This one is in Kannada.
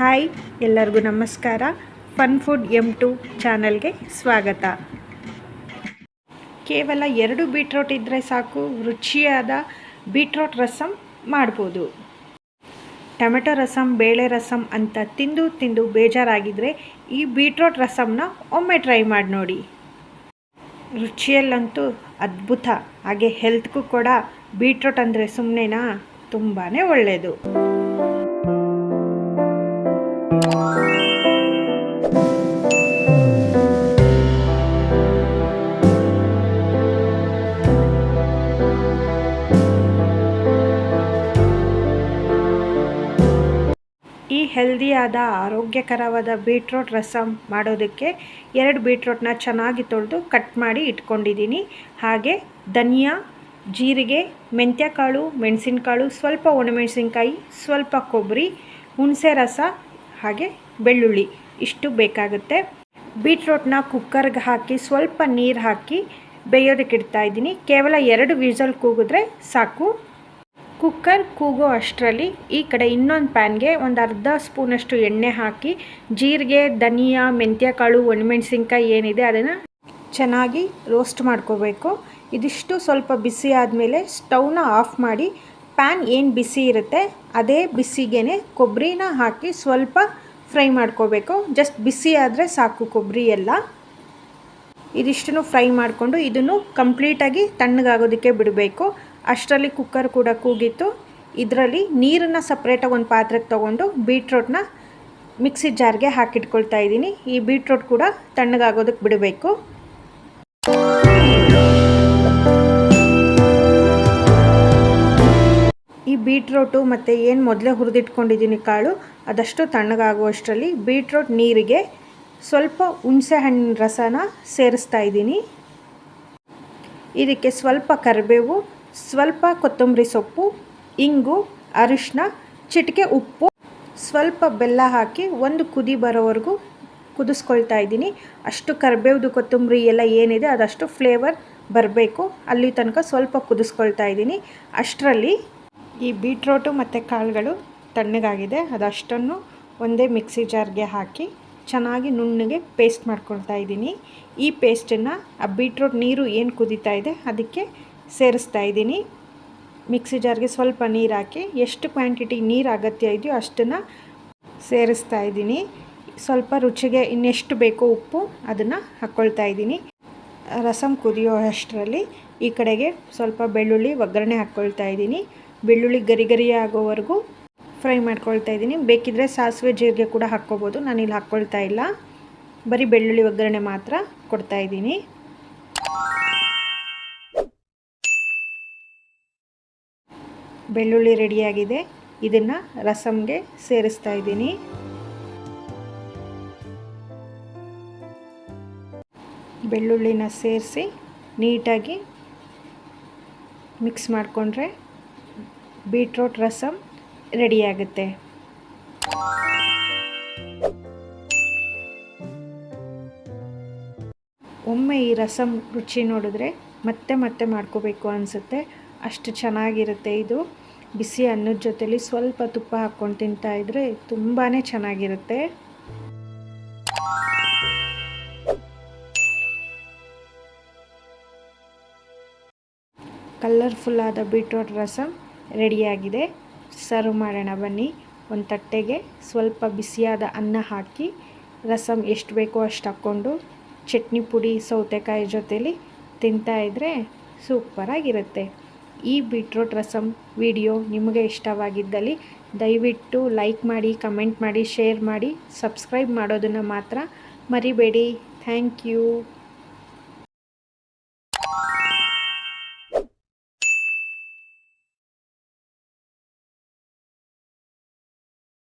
ಹಾಯ್, ಎಲ್ಲರಿಗೂ ನಮಸ್ಕಾರ. ಫನ್ ಫುಡ್ ಎಂ ಟು ಚಾನಲ್ಗೆ ಸ್ವಾಗತ. ಕೇವಲ ಎರಡು ಬೀಟ್ರೋಟ್ ಇದ್ದರೆ ಸಾಕು, ರುಚಿಯಾದ ಬೀಟ್ರೋಟ್ ರಸಂ ಮಾಡ್ಬೋದು. ಟೊಮೆಟೊ ರಸಂ, ಬೇಳೆ ರಸಂ ಅಂತ ತಿಂದು ತಿಂದು ಬೇಜಾರಾಗಿದ್ದರೆ ಈ ಬೀಟ್ರೋಟ್ ರಸಂನ ಒಮ್ಮೆ ಟ್ರೈ ಮಾಡಿ ನೋಡಿ. ರುಚಿಯಲ್ಲಂತೂ ಅದ್ಭುತ. ಹಾಗೆ ಹೆಲ್ತ್ಗೂ ಕೂಡ ಬೀಟ್ರೋಟ್ ಅಂದರೆ ಸುಮ್ಮನೆನಾ ತುಂಬಾ ಒಳ್ಳೆಯದು ಈ ಹೆಲ್ದಿಯಾದ, ಆರೋಗ್ಯಕರವಾದ ಬೀಟ್ರೋಟ್ ರಸಂ ಮಾಡೋದಕ್ಕೆ ಎರಡು ಬೀಟ್ರೋಟ್ನ ಚೆನ್ನಾಗಿ ತೊಳೆದು ಕಟ್ ಮಾಡಿ ಇಟ್ಕೊಂಡಿದ್ದೀನಿ. ಹಾಗೆ ಧನಿಯಾ, ಜೀರಿಗೆ, ಮೆಂತ್ಯಕಾಳು, ಮೆಣಸಿನಕಾಳು, ಸ್ವಲ್ಪ ಒಣಮೆಣಸಿನ್ಕಾಯಿ, ಸ್ವಲ್ಪ ಕೊಬ್ಬರಿ, ಹುಣಸೆ ರಸ ಹಾಗೆ ಬೆಳ್ಳುಳ್ಳಿ ಇಷ್ಟು ಬೇಕಾಗುತ್ತೆ. ಬೀಟ್ರೋಟ್ನ ಕುಕ್ಕರ್ಗೆ ಹಾಕಿ ಸ್ವಲ್ಪ ನೀರು ಹಾಕಿ ಬೇಯೋದಕ್ಕೆ ಇಡ್ತಾ ಇದ್ದೀನಿ. ಕೇವಲ ಎರಡು ವಿಸಲ್ ಕೂಗಿದ್ರೆ ಸಾಕು. ಕುಕ್ಕರ್ ಕೂಗೋ ಅಷ್ಟರಲ್ಲಿ ಈ ಕಡೆ ಇನ್ನೊಂದು ಪ್ಯಾನ್ಗೆ ಒಂದು ಅರ್ಧ ಸ್ಪೂನಷ್ಟು ಎಣ್ಣೆ ಹಾಕಿ ಜೀರಿಗೆ, ಧನಿಯಾ, ಮೆಂತ್ಯಕಾಳು, ಒಣಮೆಣಸಿನ್ಕಾಯಿ ಏನಿದೆ ಅದನ್ನು ಚೆನ್ನಾಗಿ ರೋಸ್ಟ್ ಮಾಡ್ಕೋಬೇಕು. ಇದಿಷ್ಟು ಸ್ವಲ್ಪ ಬಿಸಿ ಆದಮೇಲೆ ಸ್ಟವ್ನ ಆಫ್ ಮಾಡಿ ಪ್ಯಾನ್ ಏನು ಬಿಸಿ ಇರುತ್ತೆ, ಅದೇ ಬಿಸಿಗೆ ಕೊಬ್ಬರಿನ ಹಾಕಿ ಸ್ವಲ್ಪ ಫ್ರೈ ಮಾಡ್ಕೋಬೇಕು. ಜಸ್ಟ್ ಬಿಸಿ ಆದರೆ ಸಾಕು ಕೊಬ್ಬರಿ ಎಲ್ಲ. ಇದಿಷ್ಟನ್ನು ಫ್ರೈ ಮಾಡಿಕೊಂಡು ಇದನ್ನು ಕಂಪ್ಲೀಟಾಗಿ ತಣ್ಣಗಾಗೋದಕ್ಕೆ ಬಿಡಬೇಕು. ಅಷ್ಟರಲ್ಲಿ ಕುಕ್ಕರ್ ಕೂಡ ಕೂಗಿತ್ತು. ಇದರಲ್ಲಿ ನೀರನ್ನು ಸಪ್ರೇಟಾಗಿ ಒಂದು ಪಾತ್ರೆಗೆ ತೊಗೊಂಡು ಬೀಟ್ರೋಟ್ನ ಮಿಕ್ಸಿ ಜಾರ್ಗೆ ಹಾಕಿಟ್ಕೊಳ್ತಾ ಇದ್ದೀನಿ. ಈ ಬೀಟ್ರೋಟ್ ಕೂಡ ತಣ್ಣಗಾಗೋದಕ್ಕೆ ಬಿಡಬೇಕು. ಬೀಟ್ರೋಟು ಮತ್ತು ಏನು ಮೊದಲೇ ಹುರಿದಿಟ್ಕೊಂಡಿದ್ದೀನಿ ಕಾಳು, ಅದಷ್ಟು ತಣ್ಣಗಾಗುವಷ್ಟರಲ್ಲಿ ಬೀಟ್ರೋಟ್ ನೀರಿಗೆ ಸ್ವಲ್ಪ ಹುಣಸೆ ಹಣ್ಣಿನ ರಸನ ಸೇರಿಸ್ತಾ ಇದ್ದೀನಿ. ಇದಕ್ಕೆ ಸ್ವಲ್ಪ ಕರಿಬೇವು, ಸ್ವಲ್ಪ ಕೊತ್ತಂಬರಿ ಸೊಪ್ಪು, ಇಂಗು ಅರಿಶಿನ ಚಿಟಿಕೆ ಉಪ್ಪು, ಸ್ವಲ್ಪ ಬೆಲ್ಲ ಹಾಕಿ ಒಂದು ಕುದಿ ಬರೋವರೆಗೂ ಕುದಿಸ್ಕೊಳ್ತಾ ಇದ್ದೀನಿ. ಅಷ್ಟು ಕರಿಬೇವ್ದು ಕೊತ್ತಂಬರಿ ಎಲ್ಲ ಏನಿದೆ ಅದಷ್ಟು ಫ್ಲೇವರ್ ಬರಬೇಕು. ಅಲ್ಲಿ ತನಕ ಸ್ವಲ್ಪ ಕುದಿಸ್ಕೊಳ್ತಾ ಇದ್ದೀನಿ. ಅಷ್ಟರಲ್ಲಿ ಈ ಬೀಟ್ರೋಟು ಮತ್ತು ಕಾಳುಗಳು ತಣ್ಣಗಾಗಿದೆ. ಅದಷ್ಟನ್ನು ಒಂದೇ ಮಿಕ್ಸಿ ಜಾರ್ಗೆ ಹಾಕಿ ಚೆನ್ನಾಗಿ ನುಣ್ಣಗೆ ಪೇಸ್ಟ್ ಮಾಡ್ಕೊಳ್ತಾ ಇದ್ದೀನಿ. ಈ ಪೇಸ್ಟನ್ನು ಆ ಬೀಟ್ರೋಟ್ ನೀರು ಏನು ಕುದೀತಾ ಇದೆ ಅದಕ್ಕೆ ಸೇರಿಸ್ತಾ ಇದ್ದೀನಿ. ಮಿಕ್ಸಿ ಜಾರ್ಗೆ ಸ್ವಲ್ಪ ನೀರು ಹಾಕಿ ಎಷ್ಟು ಕ್ವಾಂಟಿಟಿ ನೀರು ಅಗತ್ಯ ಇದೆಯೋ ಅಷ್ಟನ್ನು ಸೇರಿಸ್ತಾ ಇದ್ದೀನಿ. ಸ್ವಲ್ಪ ರುಚಿಗೆ ಇನ್ನೆಷ್ಟು ಬೇಕೋ ಉಪ್ಪು ಅದನ್ನು ಹಾಕ್ಕೊಳ್ತಾ ಇದ್ದೀನಿ. ರಸಮ್ ಕುದಿಯೋ ಅಷ್ಟರಲ್ಲಿ ಈ ಕಡೆಗೆ ಸ್ವಲ್ಪ ಬೆಳ್ಳುಳ್ಳಿ ಒಗ್ಗರಣೆ ಹಾಕ್ಕೊಳ್ತಾ ಇದ್ದೀನಿ. ಬೆಳ್ಳುಳ್ಳಿ ಗರಿ ಗರಿ ಆಗೋವರೆಗೂ ಫ್ರೈ ಮಾಡ್ಕೊಳ್ತಾ ಇದ್ದೀನಿ. ಬೇಕಿದ್ದರೆ ಸಾಸಿವೆ ಜೀರಿಗೆ ಕೂಡ ಹಾಕ್ಕೋಬೋದು. ಇಲ್ಲಿ ಹಾಕ್ಕೊಳ್ತಾ ಇಲ್ಲ. ಬರೀ ಬೆಳ್ಳುಳ್ಳಿ ಒಗ್ಗರಣೆ ಮಾತ್ರ ಕೊಡ್ತಾ ಇದ್ದೀನಿ. ಬೆಳ್ಳುಳ್ಳಿ ರೆಡಿಯಾಗಿದೆ. ಇದನ್ನು ರಸಮ್ಗೆ ಸೇರಿಸ್ತಾ ಇದ್ದೀನಿ. ಬೆಳ್ಳುಳ್ಳಿನ ಸೇರಿಸಿ ನೀಟಾಗಿ ಮಿಕ್ಸ್ ಮಾಡಿಕೊಂಡ್ರೆ ಬೀಟ್ರೋಟ್ ರಸಮ್ ರೆಡಿಯಾಗುತ್ತೆ. ಒಮ್ಮೆ ಈ ರಸಂ ರುಚಿ ನೋಡಿದ್ರೆ ಮತ್ತೆ ಮತ್ತೆ ಮಾಡ್ಕೋಬೇಕು ಅನಿಸುತ್ತೆ. ಅಷ್ಟು ಚೆನ್ನಾಗಿರುತ್ತೆ ಇದು. ಬಿಸಿ ಅನ್ನದ ಜೊತೆಯಲ್ಲಿ ಸ್ವಲ್ಪ ತುಪ್ಪ ಹಾಕ್ಕೊಂಡು ತಿಂತಾ ಇದ್ರೆ ತುಂಬಾ ಚೆನ್ನಾಗಿರುತ್ತೆ. ಕಲರ್ಫುಲ್ಲಾದ ಬೀಟ್ರೋಟ್ ರಸಮ್ ರೆಡಿಯಾಗಿದೆ. ಸರ್ವ್ ಮಾಡೋಣ ಬನ್ನಿ. ಒಂದು ತಟ್ಟೆಗೆ ಸ್ವಲ್ಪ ಬಿಸಿಯಾದ ಅನ್ನ ಹಾಕಿ ರಸಮ್ ಎಷ್ಟು ಬೇಕೋ ಅಷ್ಟು ಹಾಕ್ಕೊಂಡು, ಚಟ್ನಿ ಪುಡಿ, ಸೌತೆಕಾಯಿ ಜೊತೇಲಿ ತಿಂತಾಯಿದ್ರೆ ಸೂಪರಾಗಿರುತ್ತೆ. ಈ ಬೀಟ್ರೋಟ್ ರಸಮ್ ವಿಡಿಯೋ ನಿಮಗೆ ಇಷ್ಟವಾಗಿದ್ದಲ್ಲಿ ದಯವಿಟ್ಟು ಲೈಕ್ ಮಾಡಿ, ಕಮೆಂಟ್ ಮಾಡಿ, ಶೇರ್ ಮಾಡಿ, ಸಬ್ಸ್ಕ್ರೈಬ್ ಮಾಡೋದನ್ನು ಮಾತ್ರ ಮರಿಬೇಡಿ. Thank you.